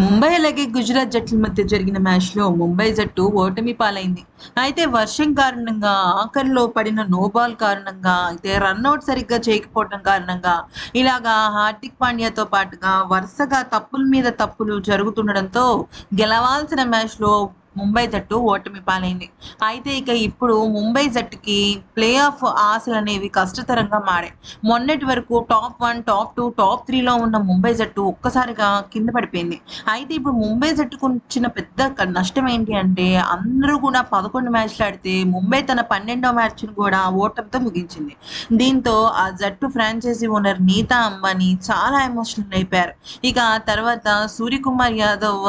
ముంబై అలాగే గుజరాత్ జట్ల మధ్య జరిగిన మ్యాచ్లో ముంబై జట్టు ఓటమి పాలైంది. అయితే వర్షం కారణంగా ఆఖరిలో పడిన నోబాల్ కారణంగా అయితే రన్అట్ సరిగ్గా చేయకపోవడం కారణంగా ఇలాగా హార్దిక్ పాండ్యాతో పాటుగా వరుసగా తప్పుల మీద తప్పులు జరుగుతుండడంతో గెలవాల్సిన మ్యాచ్లో ముంబై జట్టు ఓటమి పాలైంది. అయితే ఇక ఇప్పుడు ముంబై జట్టుకి ప్లే ఆఫ్ ఆశలు అనేవి కష్టతరంగా మారాయి. మొన్నటి వరకు top one top two top త్రీలో ఉన్న ముంబై జట్టు ఒక్కసారిగా కింద పడిపోయింది. అయితే ఇప్పుడు ముంబై జట్టుకు వచ్చిన పెద్ద నష్టం ఏంటి అంటే అందరూ కూడా పదకొండు మ్యాచ్లు ఆడితే ముంబై తన పన్నెండో మ్యాచ్ను కూడా ఓటమితో ముగించింది. దీంతో ఆ జట్టు ఫ్రాంచైజీ ఓనర్ నీతా అంబానీ చాలా ఎమోషనల్ అయిపోయారు. ఇక తర్వాత సూర్యకుమార్ యాదవ్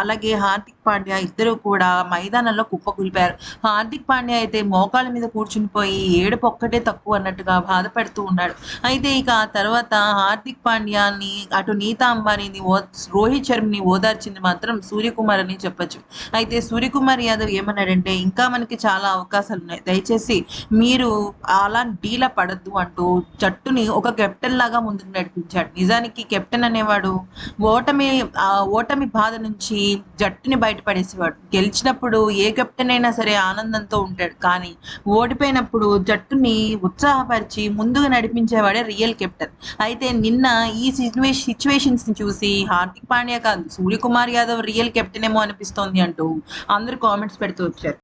అలాగే హార్దిక్ పాండ్యా ఇద్దరు కూడా మైదానంలో కుప్పకూలిపారు హార్దిక్ పాండ్యా అయితే మోకాళ్ళ మీద కూర్చుని పోయి ఏడుపు ఒక్కటే తక్కువ అన్నట్టుగా బాధపడుతూ ఉన్నాడు. అయితే ఇక ఆ తర్వాత హార్దిక్ పాండ్యాని అటు నీతా అంబానీని ఓ రోహిత్ శర్మని ఓదార్చింది మాత్రం సూర్యకుమార్ అని చెప్పొచ్చు. అయితే సూర్యకుమార్ యాదవ్ ఏమన్నాడంటే ఇంకా మనకి చాలా అవకాశాలు ఉన్నాయి. దయచేసి మీరు అలా డీలా పడద్దు అంటూ జట్టుని ఒక కెప్టెన్ లాగా ముందుకు నడిపించాడు. నిజానికి కెప్టెన్ అనేవాడు ఓటమి ఆ ఓటమి బాధ నుంచి జట్టుని బయట బయటపడేసేవాడు. గెలిచినప్పుడు ఏ కెప్టెన్ అయినా సరే ఆనందంతో ఉంటాడు. కానీ ఓడిపోయినప్పుడు జట్టుని ఉత్సాహపరిచి ముందుగా నడిపించేవాడే రియల్ కెప్టెన్. అయితే నిన్న ఈ సిచ్యువేషన్ సిచ్యువేషన్స్ని చూసి హార్దిక్ పాండ్యా కాదు సూర్యకుమార్ యాదవ్ రియల్ కెప్టెన్ ఏమో అనిపిస్తోంది అంటూ అందరూ కామెంట్స్ పెడుతూ వచ్చారు.